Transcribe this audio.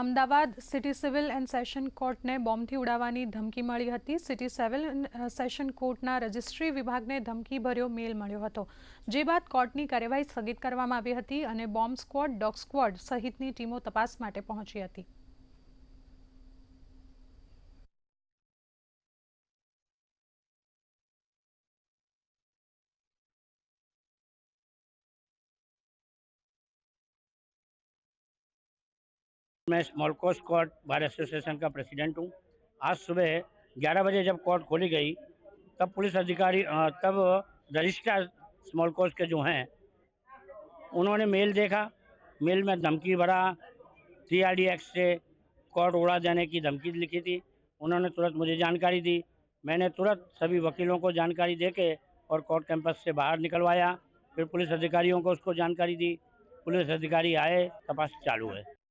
Ahmedabad city civil and session કોર્ટને બોમ્બથી ઉડાવવાની ધમકી મળી હતી. સિટી સિવિલ સેશન કોર્ટના રજિસ્ટ્રી વિભાગને ધમકીભર્યો મેલ મળ્યો હતો. જે બાદ કોર્ટની કાર્યવાહી સ્થગિત કરવામાં આવી હતી અને બોમ્બ સ્ક્વોડ, ડોગ સ્ક્વોડ સહિતની ટીમો તપાસ માટે પહોંચી હતી. मैं small cause court bar association का प्रेसिडेंट हूँ। आज सुबह 11 बजे जब कोर्ट खोली गई, तब पुलिस अधिकारी तब रजिस्ट्रार स्मॉल कोस्ट के जो हैं, उन्होंने मेल देखा। मेल में धमकी भरा, सी आर डी एक्ट से कोर्ट उड़ा देने की धमकी लिखी थी। उन्होंने तुरंत मुझे जानकारी दी। मैंने तुरंत सभी वकीलों को जानकारी दे के और कोर्ट कैंपस से बाहर निकलवाया। फिर पुलिस अधिकारियों को उसको जानकारी दी। पुलिस अधिकारी आए, तपास चालू है।